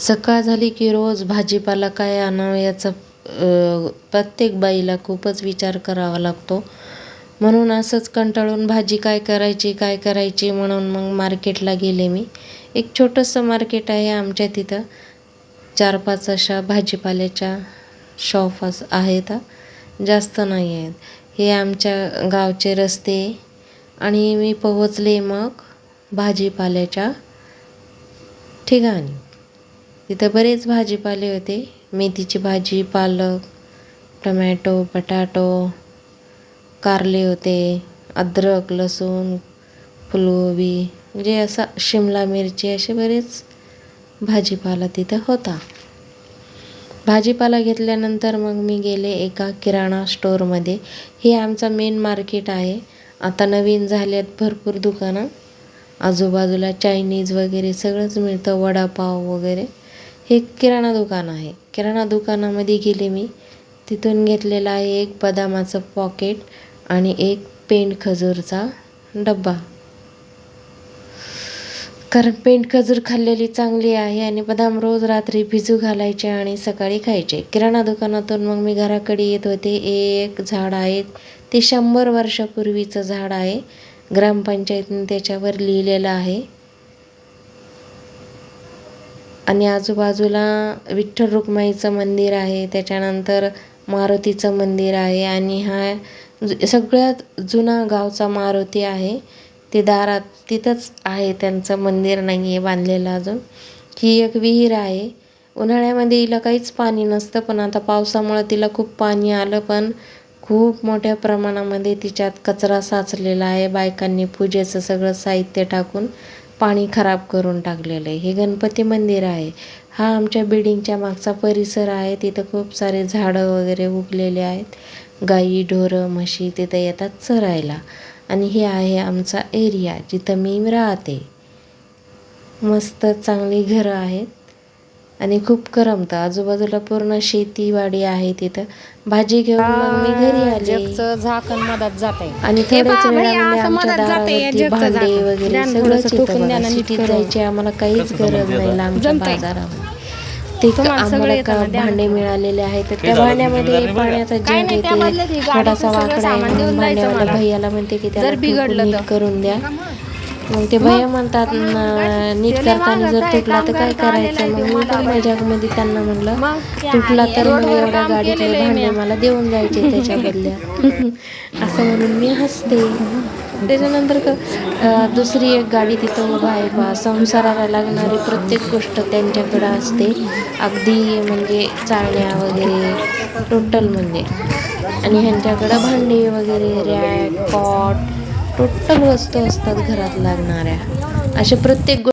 सकाळ झाली की रोज भाजीपाला काय आणावं याचा प्रत्येक बाईला खूपच विचार करावा लागतो. म्हणून असंच कंटाळून भाजी काय करायची काय करायची म्हणून मग मार्केटला गेले मी. एक छोटंसं मार्केट आहे आमच्या तिथं. चार पाच अशा भाजीपाल्याच्या शॉप अस आहेत. जास्त नाही आहेत. हे आमच्या गावचे रस्ते आणि मी पोहोचले मग भाजीपाल्याच्या ठिकाणी. तिथं बरेच भाजीपाले होते. मेथीची भाजी पालक टमॅटो बटाटो कारले होते अद्रक लसूण फुलगोबी म्हणजे असा शिमला मिरची असे बरेच भाजीपाला तिथं होता. भाजीपाला घेतल्यानंतर मग मी गेले एका किराणा स्टोअरमध्ये हे आमचा मेन मार्केट आहे. आता नवीन झाल्यात भरपूर दुकानं. आजूबाजूला चायनीज वगैरे सगळंच मिळतं वडापाव वगैरे. हे किराणा दुकान आहे. किराणा दुकानामध्ये गेले मी. तिथून घेतलेला आहे एक बदामाचं पॉकेट आणि एक पेंड खजूरचा डब्बा. कारण पेंट खजूर खाल्लेली चांगली आहे आणि बदाम रोज रात्री भिजू घालायचे आणि सकाळी खायचे. किराणा दुकानातून मग मी घराकडे येत होते. एक झाड आहे. ते शंभर वर्षापूर्वीचं झाड आहे. ग्रामपंचायतीने त्याच्यावर लिहिलेलं आहे. आणि आजूबाजूला विठ्ठल रुक्माईचं मंदिर आहे त्याच्यानंतर मारुतीचं मंदिर आहे आणि हा सगळ्यात जुना गावचा मारुती आहे. ते दारात तिथंच आहे त्यांचं मंदिर नाही आहे बांधलेलं अजून. ही एक विहीर आहे. उन्हाळ्यामध्ये हिला काहीच पाणी नसतं पण आता पावसामुळं तिला खूप पाणी आलं पण खूप मोठ्या प्रमाणामध्ये तिच्यात कचरा साचलेला आहे. बायकांनी पूजेचं सगळं साहित्य टाकून पाणी खराब करून टाकलेलं आहे. हे गणपती मंदिर आहे. हा आमच्या बिल्डिंगच्या मागचा परिसर आहे. तिथं खूप सारे झाडं वगैरे उगलेले आहेत. गाई ढोरं म्हशी तिथं येतात चरायला. आणि हे आहे आमचा एरिया जिथं मी राहते. मस्त चांगली घरं आहेत. आणि खूप करमतं आजूबाजूला पूर्ण शेतीवाडी आहे तिथं भाजी घेऊन मग मी घरी आले झाकण मधात जात आहे आणि हे थोड्याच वेळामध्ये आमच्या दारावरती भांडे. वगैरे सगळंच येतं बघा सिटीत. जायची आम्हाला काहीच गरज नाही लांबच्या. बाजारामध्ये ते आम्हाला का. भांडे मिळालेले आहेत तर त्या भांड्यामध्ये पाण्याचा जग येते थोडासा वाकडा आहे म्हणून भांड्यावाला. भैयाला म्हणते की त्याला जर बिघडलं ठोकून नीट तर. करून द्या मग ते भैया म्हणतात "न- नीट करताना जर तुटला तर काय करायचं? मग मी पण मजाकमध्ये त्यांना म्हणलं तुटला तर मग एवढ्या गाडीतले भांडे. मला देऊन जायचे त्याच्या बदल्यात असं म्हणून मी हसते. त्याच्यानंतर क- दुसरी एक गाडी तिथं उभा आहे बा संसाराला लागणारी प्रत्येक गोष्ट त्यांच्याकडं असते. अगदी म्हणजे चाळण्या वगैरे टोटल म्हणजे. आणि ह्यांच्याकडं भांडी वगैरे रॅक पॉट टोटल वस्तू असतात घरात लागणाऱ्या. अशा प्रत्येक